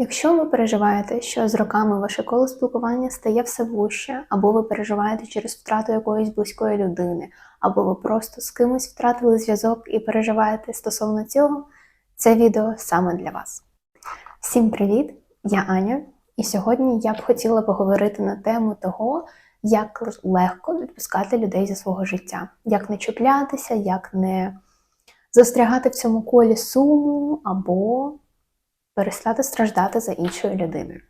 Якщо ви переживаєте, що з роками ваше коло спілкування стає все вужче, або ви переживаєте через втрату якоїсь близької людини, або ви просто з кимось втратили зв'язок і переживаєте стосовно цього, це відео саме для вас. Всім привіт! Я Аня, і сьогодні я б хотіла поговорити на тему того, як легко відпускати людей зі свого життя, як не чіплятися, як не застрягати в цьому колі суму або перестати страждати за іншою людиною.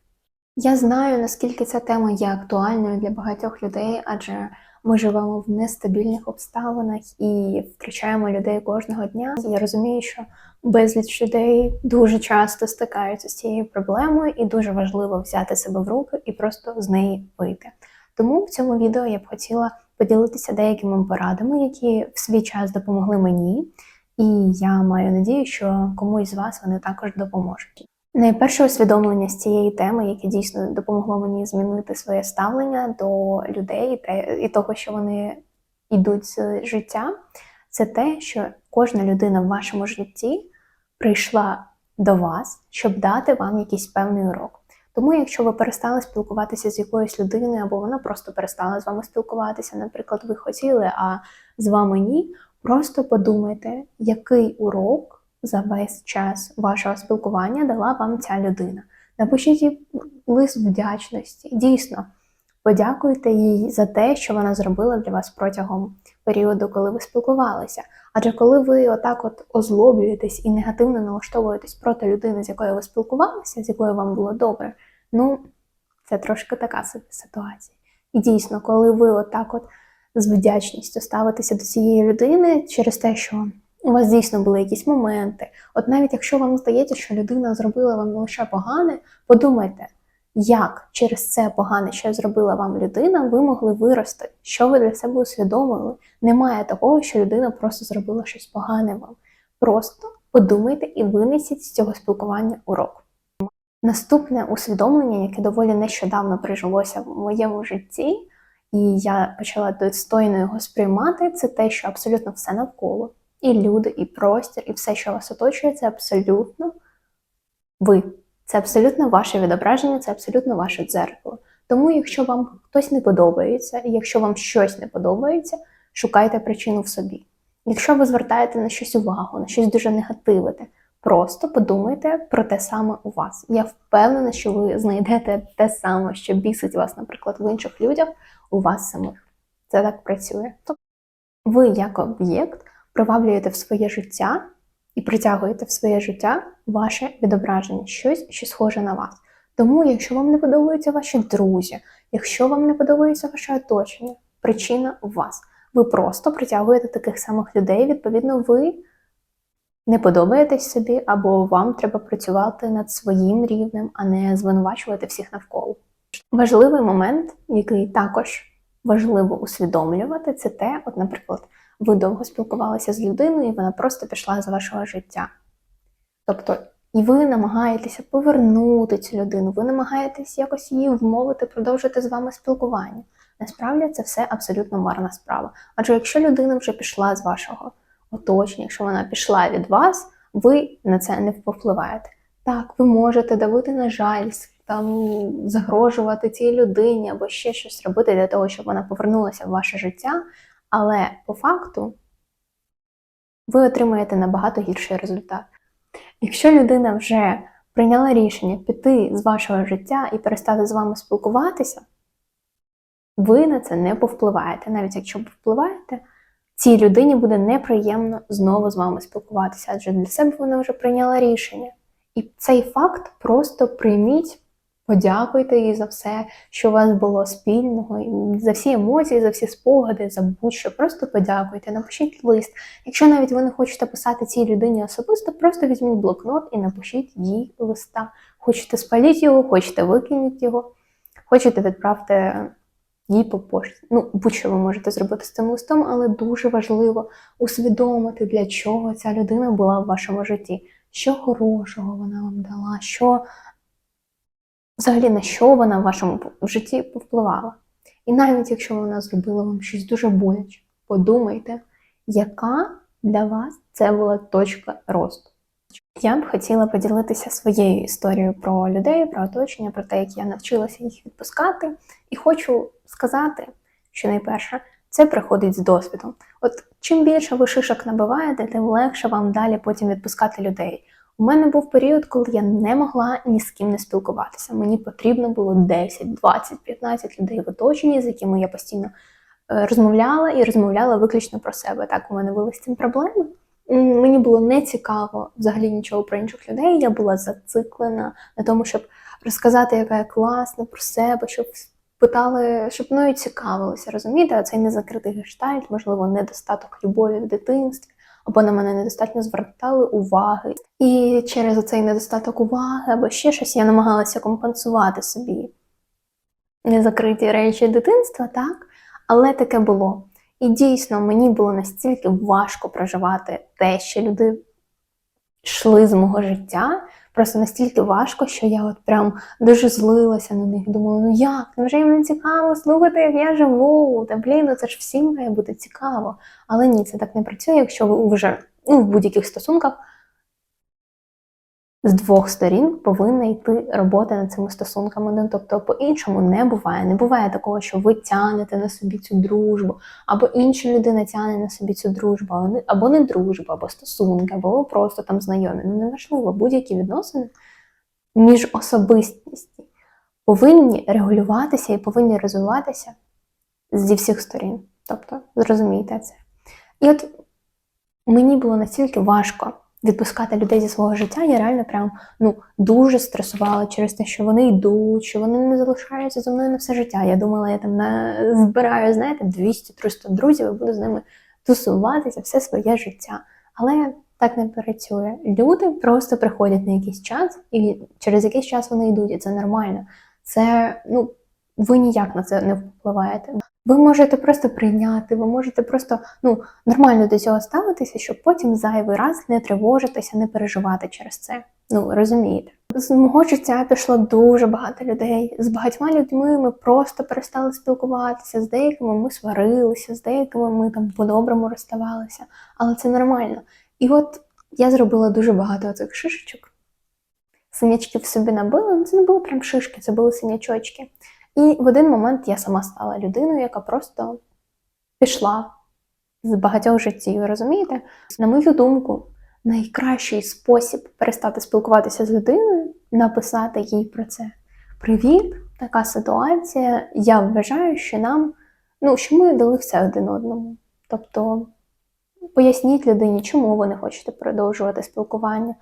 Я знаю, наскільки ця тема є актуальною для багатьох людей, адже ми живемо в нестабільних обставинах і втрачаємо людей кожного дня. Я розумію, що безліч людей дуже часто стикаються з цією проблемою, і дуже важливо взяти себе в руки і просто з неї вийти. Тому в цьому відео я б хотіла поділитися деякими порадами, які в свій час допомогли мені, і я маю надію, що комусь з вас вони також допоможуть. Найперше усвідомлення з цієї теми, яке дійсно допомогло мені змінити своє ставлення до людей і того, що вони йдуть з життя, це те, що кожна людина в вашому житті прийшла до вас, щоб дати вам якийсь певний урок. Тому, якщо ви перестали спілкуватися з якоюсь людиною, або вона просто перестала з вами спілкуватися, наприклад, ви хотіли, а з вами ні, просто подумайте, який урок за весь час вашого спілкування дала вам ця людина. Напишіть лист вдячності. Дійсно, подякуйте їй за те, що вона зробила для вас протягом періоду, коли ви спілкувалися. Адже коли ви отак от озлоблюєтесь і негативно налаштовуєтесь проти людини, з якою ви спілкувалися, з якою вам було добре, ну це трошки така ситуація. І дійсно, коли ви отак от з вдячністю ставитеся до цієї людини через те, що у вас дійсно були якісь моменти. От навіть якщо вам здається, що людина зробила вам лише погане, подумайте, як через це погане, що зробила вам людина, ви могли вирости, що ви для себе усвідомили. Немає такого, що людина просто зробила щось погане вам. Просто подумайте і винесіть з цього спілкування урок. Наступне усвідомлення, яке доволі нещодавно прижилося в моєму житті, і я почала достойно його сприймати, це те, що абсолютно все навколо і люди, і простір, і все, що вас оточує, це абсолютно ви. Це абсолютно ваше відображення, це абсолютно ваше дзеркало. Тому, якщо вам хтось не подобається, якщо вам щось не подобається, шукайте причину в собі. Якщо ви звертаєте на щось увагу, на щось дуже негативите, просто подумайте про те саме у вас. Я впевнена, що ви знайдете те саме, що бісить вас, наприклад, в інших людях, у вас самих. Це так працює. Тобто ви, як об'єкт, приваблюєте в своє життя і притягуєте в своє життя ваше відображення, щось, що схоже на вас. Тому, якщо вам не подобаються ваші друзі, якщо вам не подобається ваше оточення, причина у вас. Ви просто притягуєте таких самих людей, відповідно, ви не подобаєтесь собі, або вам треба працювати над своїм рівнем, а не звинувачувати всіх навколо. Важливий момент, який також важливо усвідомлювати, це те, от, наприклад, ви довго спілкувалися з людиною, і вона просто пішла з вашого життя. Тобто, і ви намагаєтеся повернути цю людину, ви намагаєтесь якось її вмовити, продовжити з вами спілкування. Насправді це все абсолютно марна справа. Адже якщо людина вже пішла з вашого оточення, якщо вона пішла від вас, ви на це не повпливаєте. Так, ви можете давити на жалість, там загрожувати цій людині або ще щось робити для того, щоб вона повернулася в ваше життя, але по факту ви отримаєте набагато гірший результат. Якщо людина вже прийняла рішення піти з вашого життя і перестати з вами спілкуватися, ви на це не повпливаєте. Навіть якщо впливаєте, цій людині буде неприємно знову з вами спілкуватися, адже для себе вона вже прийняла рішення. І цей факт просто прийміть, подякуйте їй за все, що у вас було спільного, за всі емоції, за всі спогади, за будь-що. Просто подякуйте, напишіть лист. Якщо навіть ви не хочете писати цій людині особисто, просто візьміть блокнот і напишіть їй листа. Хочете спаліть його, хочете викиніть його, хочете відправте їй по пошті. Ну, будь-що ви можете зробити з цим листом, але дуже важливо усвідомити, для чого ця людина була в вашому житті, що хорошого вона вам дала, що взагалі на що вона в вашому житті повпливала. І навіть якщо вона зробила вам щось дуже боляче, подумайте, яка для вас це була точка росту. Я б хотіла поділитися своєю історією про людей, про оточення, про те, як я навчилася їх відпускати. І хочу сказати, що найперше, це приходить з досвідом. От чим більше ви шишок набиваєте, тим легше вам далі потім відпускати людей. У мене був період, коли я не могла ні з ким не спілкуватися. Мені потрібно було 10, 20, 15 людей в оточенні, з якими я постійно е, розмовляла і розмовляла виключно про себе. Так у мене були з цим проблеми. Мені було не цікаво взагалі нічого про інших людей. Я була зациклена на тому, щоб розказати, яка я класна про себе, щоб питали, щоб мною цікавилися, розумієте? А цей незакритий гештальт, можливо, недостаток любові в дитинстві, або на мене недостатньо звертали уваги. І через цей недостаток уваги або ще щось я намагалася компенсувати собі незакриті речі дитинства, так? Але таке було. І дійсно мені було настільки важко проживати те, що люди йшли з мого життя. Просто настільки важко, що я от прям дуже злилася на них. Думала, ну як? Невже їм не цікаво слухати, як я живу? Та блін, ну це ж всім має бути цікаво. Але ні, це так не працює, якщо ви вже ну, в будь-яких стосунках з двох сторін повинна йти робота над цими стосунками. Ну, тобто, по-іншому не буває. Не буває такого, що ви тянете на собі цю дружбу, або інша людина тягне на собі цю дружбу, або не- дружба, або стосунки, або ви просто там знайомі. Ну неважливо, будь-які відносини між особистості повинні регулюватися і повинні розвиватися зі всіх сторін. Тобто, зрозумійте це. І от мені було настільки важко відпускати людей зі свого життя, я реально прям ну дуже стресувала через те, що вони йдуть, що вони не залишаються зі мною на все життя. Я думала, я там на збираю, знаєте, 200-300 друзів і буду з ними тусуватися все своє життя. Але так не працює. Люди просто приходять на якийсь час, і через якийсь час вони йдуть, і це нормально. Це ну ви ніяк на це не впливаєте. Ви можете просто прийняти, ви можете просто ну нормально до цього ставитися, щоб потім зайвий раз не тривожитися, не переживати через це. Ну розумієте, з мого життя пішло дуже багато людей. З багатьма людьми ми просто перестали спілкуватися. З деякими ми сварилися, з деякими ми там по-доброму розставалися, але це нормально. І от я зробила дуже багато цих шишечок. Синячків собі набила, ну це не були прям шишки, це були синячочки. І в один момент я сама стала людиною, яка просто пішла з багатьох життів. Розумієте? На мою думку, найкращий спосіб перестати спілкуватися з людиною написати їй про це. Привіт, така ситуація. Я вважаю, що нам, ну, що ми дали все один одному. Тобто поясніть людині, чому ви не хочете продовжувати спілкування,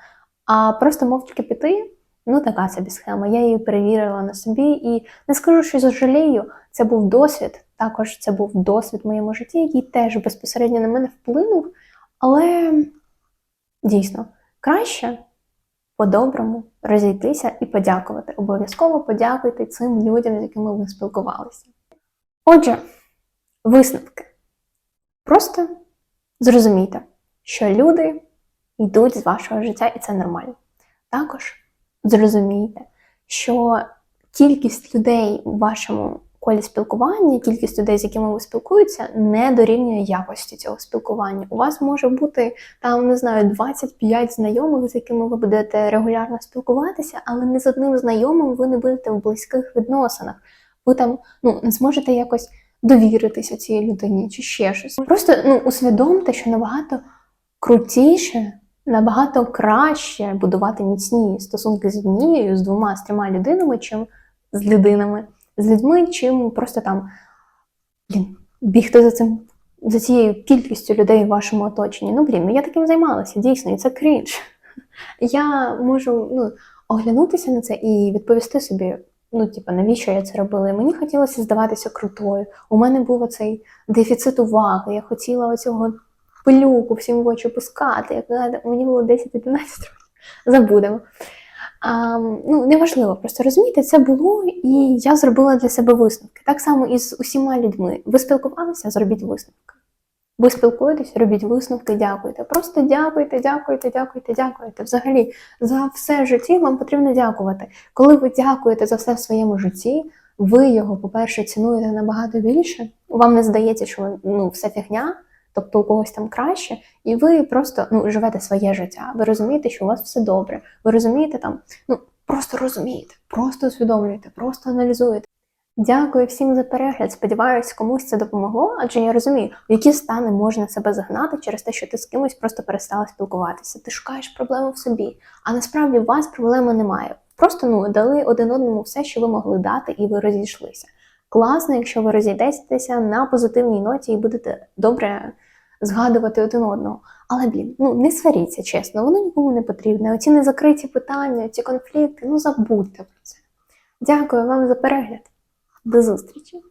а просто мовчки піти. Ну, така собі схема. Я її перевірила на собі і не скажу, що зажалію. Це був досвід. Також це був досвід в моєму житті, який теж безпосередньо на мене вплинув. Але дійсно краще по-доброму розійтися і подякувати. Обов'язково подякуйте цим людям, з якими ви спілкувалися. Отже, висновки. Просто зрозумійте, що люди йдуть з вашого життя, і це нормально. Також зрозумійте, що кількість людей у вашому колі спілкування, кількість людей, з якими ви спілкуєтеся, не дорівнює якості цього спілкування. У вас може бути там, не знаю, 25 знайомих, з якими ви будете регулярно спілкуватися, але не з одним знайомим ви не будете в близьких відносинах. Ви там ну, не зможете якось довіритися цій людині чи ще щось. Просто ну, усвідомте, що набагато крутіше набагато краще будувати міцні стосунки з однією, з двома, з трьома людинами, чим з людинами, з людьми, чим просто там блін, бігти за цим. За цією кількістю людей в вашому оточенні. Ну, блін, ну я таким займалася, дійсно, і це крінж. Я можу ну, оглянутися на це і відповісти собі, ну, типу, навіщо я це робила. І мені хотілося здаватися крутою. У мене був оцей дефіцит уваги. Я хотіла оцього пилюку всім в очі пускати. Як знаєте, мені було 10-11 років. Забудемо. А, ну, неважливо, просто розумієте, це було, і я зробила для себе висновки. Так само і з усіма людьми. Ви спілкувалися, зробіть висновки. Ви спілкуєтесь, робіть висновки, дякуйте. Просто дякуйте, дякуйте, дякуйте, дякуйте. Взагалі, за все в житті вам потрібно дякувати. Коли ви дякуєте за все в своєму житті, ви його, по-перше, цінуєте набагато більше. Вам не здається, що ну, все фігня, тобто у когось там краще, і ви просто ну, живете своє життя. Ви розумієте, що у вас все добре. Ви розумієте там, ну просто розумієте, просто усвідомлюєте, просто аналізуєте. Дякую всім за перегляд. Сподіваюсь, комусь це допомогло, адже я розумію, в які стани можна себе загнати через те, що ти з кимось просто перестала спілкуватися. Ти шукаєш проблему в собі, а насправді у вас проблеми немає. Просто ну дали один одному все, що ви могли дати, і ви розійшлися. Класно, якщо ви розійдетеся на позитивній ноті і будете добре згадувати один одного. Але блін, ну не сваріться, чесно, воно нікому не потрібне. Оці незакриті питання, ці конфлікти, ну забудьте про це. Дякую вам за перегляд. До зустрічі!